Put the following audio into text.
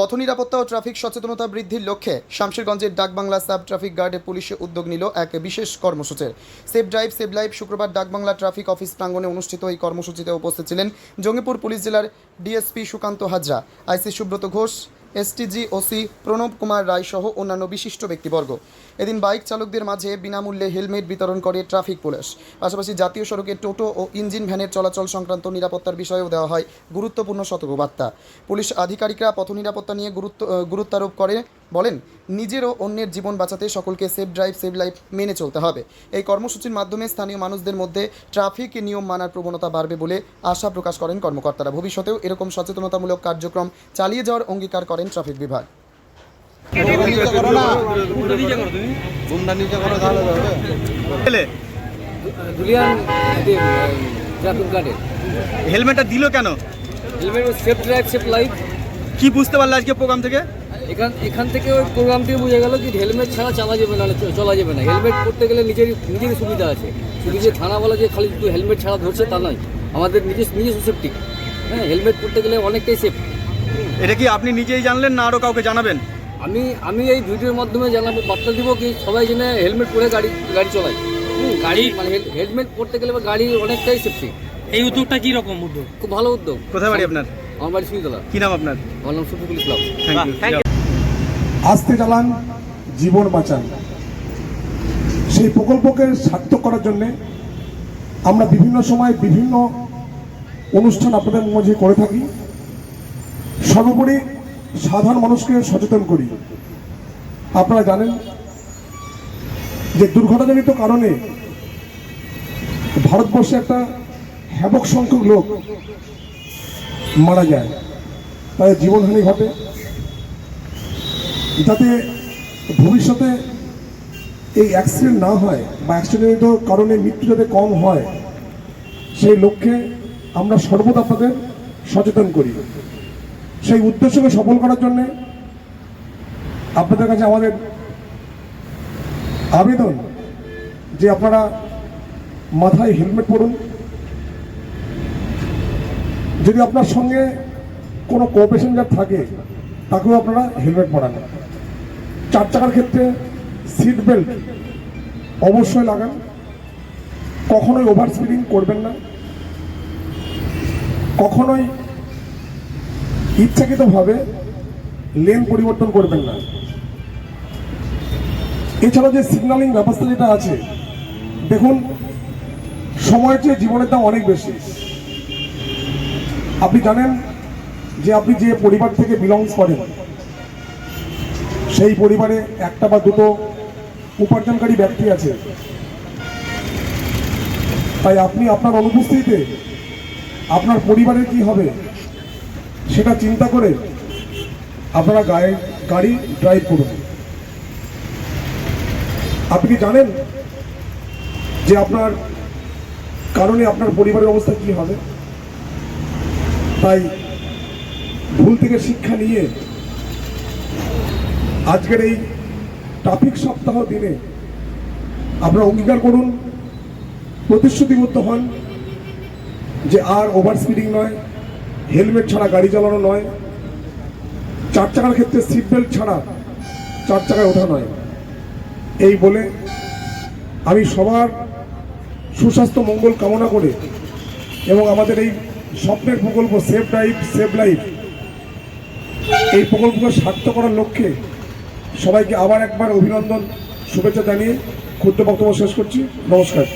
পথ নিরাপত্তা ও ট্রাফিক সচেতনতা বৃদ্ধির লক্ষ্যে শামশেরগঞ্জের ডাকবাংলা সাব ট্রাফিক গার্ডে পুলিশে উদ্যোগ নিল এক বিশেষ কর্মসূচির। সেভ ড্রাইভ, সেভ লাইভ শুক্রবার ডাকবাংলা ট্রাফিক অফিস প্রাঙ্গণে অনুষ্ঠিত এই কর্মসূচিতে উপস্থিত ছিলেন জঙ্গিপুর পুলিশ জেলার DSP Sukanta Hazra, IC Subrata Ghosh STG OC Pranab Kumar Roy সহ অন্যান্য বিশিষ্ট ব্যক্তিবর্গ। এদিন বাইক চালকদের মাঝে বিনামূল্যে হেলমেট বিতরণ করে ট্রাফিক পুলিশ। পাশাপাশি জাতীয় সড়কে টোটো ও ইঞ্জিন ভ্যানের চলাচল সংক্রান্ত নিরাপত্তার বিষয়েও দেওয়া হয় গুরুত্বপূর্ণ সতর্কবার্তা। পুলিশ আধিকারিকরা পথ নিরাপত্তা নিয়ে গুরুত্ব গুরুত্বারোপ করে বলেন নিজের ও অন্যের জীবন বাঁচাতে সকলকে সেফ ড্রাইভ সেভ লাইফ মেনে চলতে হবে। এই কর্মসূচির মাধ্যমে স্থানীয় মানুষদের মধ্যে ট্রাফিক নিয়ম মানার প্রবণতা বাড়বে বলে আশা প্রকাশ করেন কর্মকর্তারা। ভবিষ্যতেও এরকম সচেতনতামূলক কার্যক্রম চালিয়ে যাওয়ার অঙ্গীকার করেন ট্রাফিক বিভাগ। হেলমেটটা দিল কেন? Helmet safe drive safe life কি বুঝতে পারলে আজকে প্রোগ্রাম থেকে? এখান এখান থেকে ওই প্রোগ্রাম থেকে বোঝা গেল কি হেলমেট ছাড়া চালা যাবে না চ- চলা যাবে না। হেলমেট পরতে গেলে নিজের নিজেরই সুবিধা আছে। শুধু যে থানাওয়ালা যে খালি শুধু হেলমেট ছাড়া ধরছে তা নয় আমাদের নিজের নিজস্ব সেফটি হ্যাঁ হেলমেট পরতে গেলে অনেকটাই সেফ এটা কি আপনি নিজেই জানলেন না আরও কাউকে জানাবেন? আমি আমি এই ভিডিওর মাধ্যমে জানাব বার্তা দিব কি সবাই জেনে হেলমেট পরে গাড়ি গাড়ি চলায়। গাড়ি মানে হেলমেট পরতে গেলে বা গাড়ি অনেকটাই সেফটি এই উদ্যোগটা কি রকম উদ্যোগ? খুব ভালো উদ্যোগ। কোথায় বাড়ি আপনার? আমার বাড়ি সুইতলা। কি নাম আপনার? আমার নাম শফিকুল ইসলাম। থ্যাংক ইউ আস্তে চালান, জীবন বাঁচান। সেই প্রকল্পকে সার্থক করার জন্য আমরা বিভিন্ন সময় বিভিন্ন অনুষ্ঠান আপনাদের মাঝে করে থাকি। সর্বোপরি সাধারণ মানুষকে সচেতন করি। আপনারা জানেন যে দুর্ঘটনাজনিত কারণে ভারতবর্ষে একটা হ্যাবক সংখ্যক লোক মারা যায়। তাদের জীবনহানি ঘটে। যাতে ভবিষ্যতে এই অ্যাক্সিডেন্ট না হয় বা অ্যাক্সিডেন্টের কারণে মৃত্যু যাতে কম হয়, সেই লক্ষ্যে আমরা সর্বদা আপনাদের সচেতন করি। সেই উদ্দেশ্যকে সফল করার জন্যে আপনাদের কাছে আমাদের আবেদন যে আপনারা মাথায় হেলমেট পরুন। যদি আপনার সঙ্গে কোনো কো প্যাসেঞ্জার থাকে, তাকেও আপনারা হেলমেট পরান। চার চাকার ক্ষেত্রে সিট বেল্ট অবশ্যই লাগান। কখনোই ওভার স্পিডিং করবেন না। কখনোই ইচ্ছাকৃতভাবে লেন পরিবর্তন করবেন না। এছাড়া যে সিগন্যালিং ব্যবস্থা যেটা আছে, দেখুন, সময়ের চেয়ে জীবনের দাম অনেক বেশি। আপনি জানেন যে আপনি যে পরিবার থেকে বিলংস করেন সেই পরিবারে একটা বা দুটো উপার্জনকারী ব্যক্তি আছে। তাই আপনি আপনার অনুপস্থিতিতে আপনার পরিবারের কি হবে সেটা চিন্তা করে আপনারা গায়ে গাড়ি ড্রাইভ করুন। আপনি কি জানেন যে আপনার কারণে আপনার পরিবারের অবস্থা কি হবে? তাই ভুল থেকে শিক্ষা নিয়ে আজকের এই ট্রাফিক সপ্তাহ দিনে আপনারা অঙ্গীকার করুন, প্রতিশ্রুতিবদ্ধ হন যে আর ওভার স্পিডিং নয়, হেলমেট ছাড়া গাড়ি চালানো নয়, চার চাকার ক্ষেত্রে সিট বেল্ট ছাড়া চার চাকায় ওঠা নয়। এই বলে আমি সবার সুস্বাস্থ্য মঙ্গল কামনা করে এবং আমাদের এই স্বপ্নের প্রকল্প সেফ ড্রাইভ সেভ লাইফ এই প্রকল্পকে সার্থক করার লক্ষ্যে সবাইকে আবার একবার অভিনন্দন শুভেচ্ছা জানিয়ে ক্ষুদ্র বক্তব্য শেষ করছি। নমস্কার।